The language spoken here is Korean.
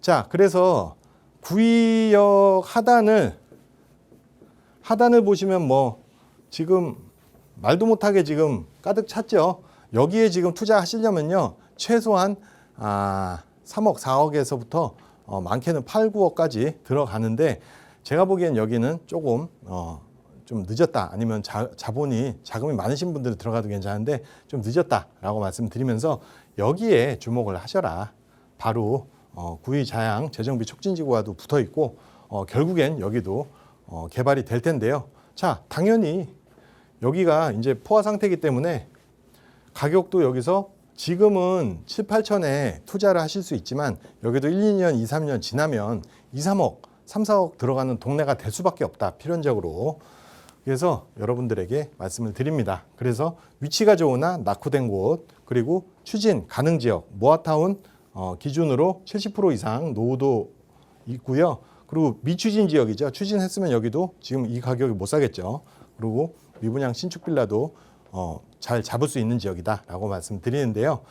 자, 그래서 구의역 하단을 하단을 보시면 뭐 지금 말도 못하게 지금 가득 찼죠. 여기에 지금 투자하시려면요 최소한 아 3억 4억에서부터 어, 많게는 8, 9억까지 들어가는데 제가 보기엔 여기는 조금 어, 좀 늦었다 아니면 자, 자본이 자금이 많으신 분들은 들어가도 괜찮은데 좀 늦었다라고 말씀드리면서 여기에 주목을 하셔라. 바로 어, 구의 자양 재정비 촉진지구와도 붙어 있고 어, 결국엔 여기도 어, 개발이 될 텐데요. 자, 당연히 여기가 이제 포화 상태이기 때문에 가격도 여기서 지금은 7, 8천에 투자를 하실 수 있지만 여기도 1, 2년, 2, 3년 지나면 2, 3억, 3, 4억 들어가는 동네가 될 수밖에 없다. 필연적으로. 그래서 여러분들에게 말씀을 드립니다. 그래서 위치가 좋으나 낙후된 곳 그리고 추진 가능 지역 모아타운 어, 기준으로 70% 이상 노후도 있고요. 그리고 미추진 지역이죠. 추진했으면 여기도 지금 이 가격에 못 사겠죠. 그리고 미분양 신축 빌라도 어, 잘 잡을 수 있는 지역이다라고 말씀드리는데요.